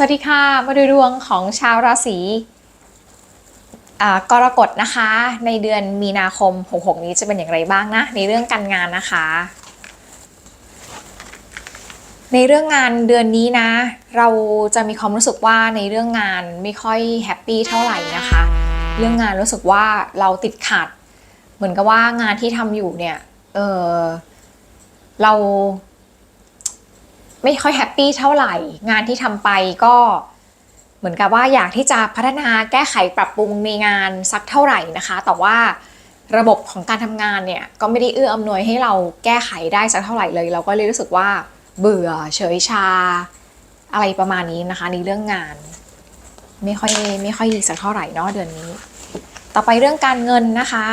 สวัสดีค่ะ มาดูดวงของชาวราศีอ่ากรกฎนะคะ ในเดือนมีนาคม 66 นี้จะเป็นอย่างไรบ้างนะ ในเรื่องการงานนะคะ ในเรื่องงานเดือนนี้นะ เราจะมีความรู้สึกว่าในเรื่องงานไม่ค่อยแฮปปี้เท่าไหร่นะคะ เรื่องงานรู้สึกว่าเราติดขัด เหมือนกับว่างานที่ทำอยู่เนี่ย เออเรา ไม่ค่อยแฮปปี้เท่าไหร่ งานที่ทำไปก็เหมือนกับว่าอยากที่จะพัฒนาแก้ไขปรับปรุงในงานสักเท่าไหร่นะคะ แต่ว่าระบบของการทำงานเนี่ยก็ไม่ได้เอื้ออำนวยให้เราแก้ไขได้สักเท่าไหร่เลย เราก็เลยรู้สึกว่าเบื่อเฉยชา อะไรประมาณนี้นะคะในเรื่องงาน ไม่ค่อยไม่ค่อยดีสักเท่าไหร่เนาะเดือนนี้ ต่อไปเรื่องการเงินนะคะ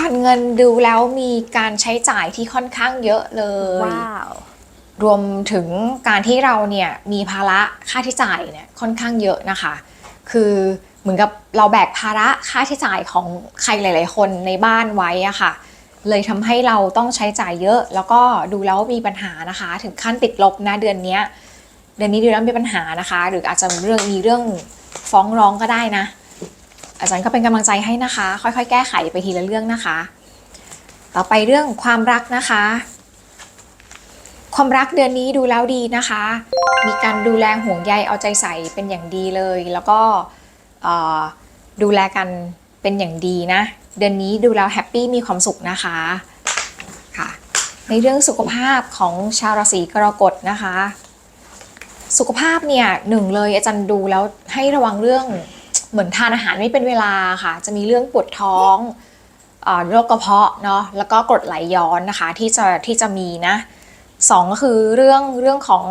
การเงินดูแล้วมีการใช้จ่ายที่ค่อนข้างเยอะเลยว้าวรวมถึงการที่เราเนี่ยมีภาระค่าใช้จ่ายเนี่ยค่อนข้างเยอะนะคะ คือเหมือนกับเราแบกภาระค่าใช้จ่ายของใครหลาย ๆ คนในบ้านไว้อะค่ะ เลยทำให้เราต้องใช้จ่ายเยอะ แล้วก็ดูแล้วมีปัญหานะคะ ถึงขั้นติดลบนะเดือนเนี้ยเดือนนี้ดูแล้วมีปัญหานะคะ หรืออาจจะเรื่องมีเรื่องฟ้องร้องก็ได้นะ อาจารย์ก็เป็นกำลังใจให้นะคะ ค่อยๆ แก้ไขไปทีละเรื่องนะคะ ต่อไปเรื่องความรักนะคะ ความรักเดือนนี้ดูแล้วดีนะคะ มีการดูแลห่วงใยเอาใจใส่เป็นอย่างดีเลย แล้วก็ดูแลกันเป็นอย่างดีนะ เดือนนี้ดูแล้วแฮปปี้มีความสุขนะคะค่ะในเรื่องสุขภาพของชาวราศีกรกฎนะคะ สุขภาพเนี่ยหนึ่งเลยอาจารย์ดูแล้วให้ระวังเรื่อง เหมือนทานอาหารไม่เป็นเวลาค่ะ จะมีเรื่องปวดท้องโรคกระเพาะเนาะแล้วก็กรดไหลย้อนนะคะที่จะที่จะมีนะสองก็คือเรื่องเรื่องของ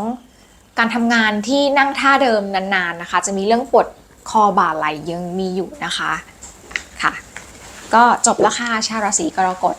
การทำงานที่นั่งท่าเดิมนานๆนะคะ จะมีเรื่องปวดคอบ่าไหลยังมีอยู่นะคะค่ะ ก็จบแล้วค่ะชาวราศีกรกฎ